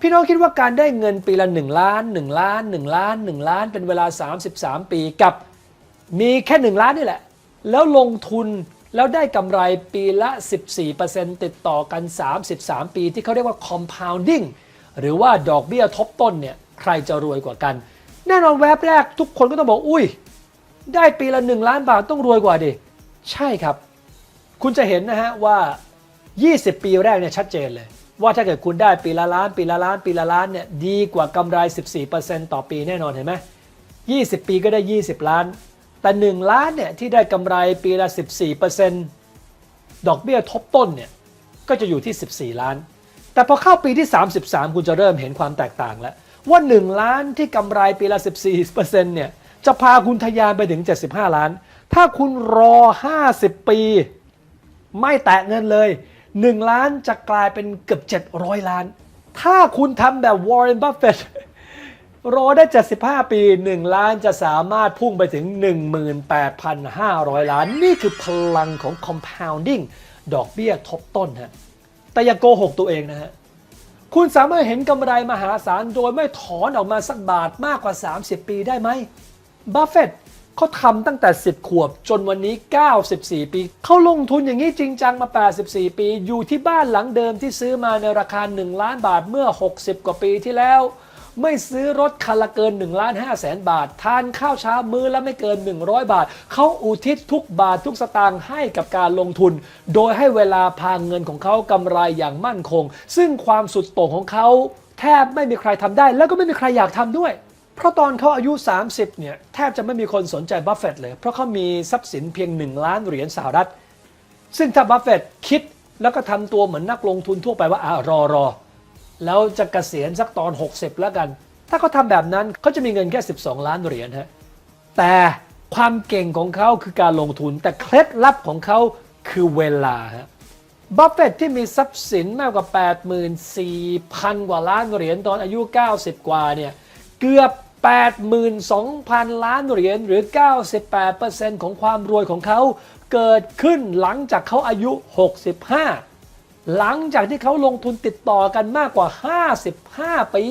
พี่น้องคิดว่าการได้เงินปีละ 1 ล้าน 1 ล้าน 1 ล้าน 1 ล้าน เป็นเวลา 33 ปีกับมีแค่ 1 ล้านนี่แหละ แล้วลงทุนแล้วได้กำไรปีละ 14%ติดต่อกัน 33 ปีที่เขาเรียกว่า compounding หรือว่าดอกเบี้ยทบต้นเนี่ยใครจะรวยกว่ากัน แน่นอนแวบแรกทุกคนก็ต้องบอกอุ้ย ได้ปีละ 1 ล้านบาทต้องรวยกว่าดิ ใช่ครับ คุณจะเห็นนะฮะว่า 20 ปีแรกเนี่ยชัดเจนเลย ว่าถ้าเกิดคุณได้ปีละล้าน ปีละล้าน ปีละล้านเนี่ยดีกว่ากำไร 14%ต่อปีแน่นอนเห็นไหม20 ปีก็ได้ 20 ล้าน แต่ 1 ล้านเนี่ยที่ได้กำไรปีละ 14%ดอกเบี้ยทบต้นเนี่ยก็จะอยู่ที่ 14 ล้าน แต่พอเข้าปีที่ 33 คุณจะเริ่มเห็นความแตกต่างแล้ว ว่า 1 ล้านที่กำไรปีละ 14%เนี่ยจะพาคุณทะยานไปถึง 75 ล้าน ถ้าคุณรอ 50 ปี ไม่แตะเงินเลย 1 ล้านจะกลายเป็นเกือบ 700 ล้าน ถ้าคุณทำแบบวอร์เรนบัฟเฟตรอได้ 75 ปี 1 ล้านจะสามารถพุ่งไปถึง 18,500 ล้าน นี่คือพลังของ compounding ดอกเบี้ยทบต้นฮะแต่อย่าโกหกตัวเองนะฮะ คุณสามารถเห็นกำไรมหาศาลโดยไม่ถอนออกมาสักบาทมากกว่า 30 ปีได้ไหมบัฟเฟต เขาทำตั้งแต่ 10 ขวบจนวันนี้ 94 ปี เขาลงทุนอย่างนี้จริงจังมา 84 ปี อยู่ที่บ้านหลังเดิมที่ซื้อมาในราคา 1 ล้านบาทเมื่อ 60 กว่าปีที่แล้ว ไม่ซื้อรถคันละเกิน1ล้าน5แสนบาท ทานข้าวเช้ามื้อละไม่เกิน 100 บาท เขาอุทิศทุกบาททุกสตางค์ให้กับการลงทุน โดยให้เวลาพาเงินของเขากำไรอย่างมั่นคง ซึ่งความสุดโต่งของเขาแทบไม่มีใครทำได้ แล้วก็ไม่มีใครอยากทำด้วย เพราะตอนเขาอายุ 30 เนี่ย แทบจะไม่มีคนสนใจบัฟเฟตเลย เพราะเขามีทรัพย์สินเพียง 1 ล้านเหรียญสหรัฐ ซึ่งถ้าบัฟเฟตคิดแล้วก็ทำตัวเหมือนนักลงทุนทั่วไปว่าอ่ารอรอแล้วจะเกษียณสักตอน 60 แล้วกัน ถ้าเขาทำแบบนั้นเขาจะมีเงินแค่ 12 ล้านเหรียญฮะแต่ความเก่งของเขาคือการลงทุน แต่เคล็ดลับของเขาคือเวลาฮะบัฟเฟตที่มีทรัพย์สินมากกว่า 84,000 กว่าล้านเหรียญตอนอายุ 90 กว่าเนี่ยเกือบ 82,000 ล้านเหรียญหรือ 98%ของความรวยของเขา เกิดขึ้นหลังจากเขาอายุ 65 หลังจากที่เขาลงทุนติดต่อกันมากกว่า 55 ปี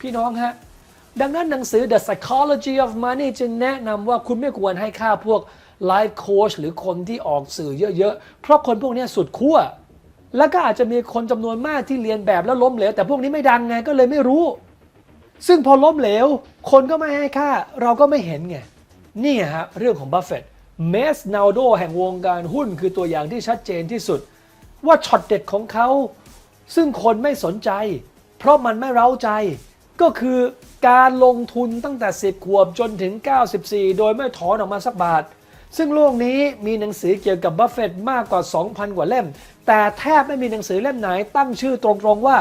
พี่น้องฮะ ดังนั้นหนังสือ The Psychology of Money จึงแนะนำว่าคุณไม่ควรให้ค่าพวก Life Coach หรือคนที่ออกสื่อเยอะๆ เพราะคนพวกนี้สุดขั้ว แล้วก็อาจจะมีคนจำนวนมากที่เรียนแบบแล้วล้มเหลวแต่พวกนี้ไม่ดังไงก็เลยไม่รู้ ซึ่งพอล้มเหลว คนก็ไม่ให้ค่า เราก็ไม่เห็นไง นี่ฮะ เรื่องของบัฟเฟตต์เมสนาโดแห่งวงการหุ้นคือตัวอย่างที่ชัดเจนที่สุด ว่าช็อตเด็ดของเขา ซึ่งคนไม่สนใจ เพราะมันไม่เร้าใจ ก็คือการลงทุนตั้งแต่ 10 ขวบจนถึง 94 โดยไม่ถอนออกมาสักบาท ซึ่งโลกนี้มีหนังสือเกี่ยวกับบัฟเฟตต์มากกว่า 2,000 กว่าเล่ม แต่แทบไม่มีหนังสือเล่มไหนตั้งชื่อตรงๆว่า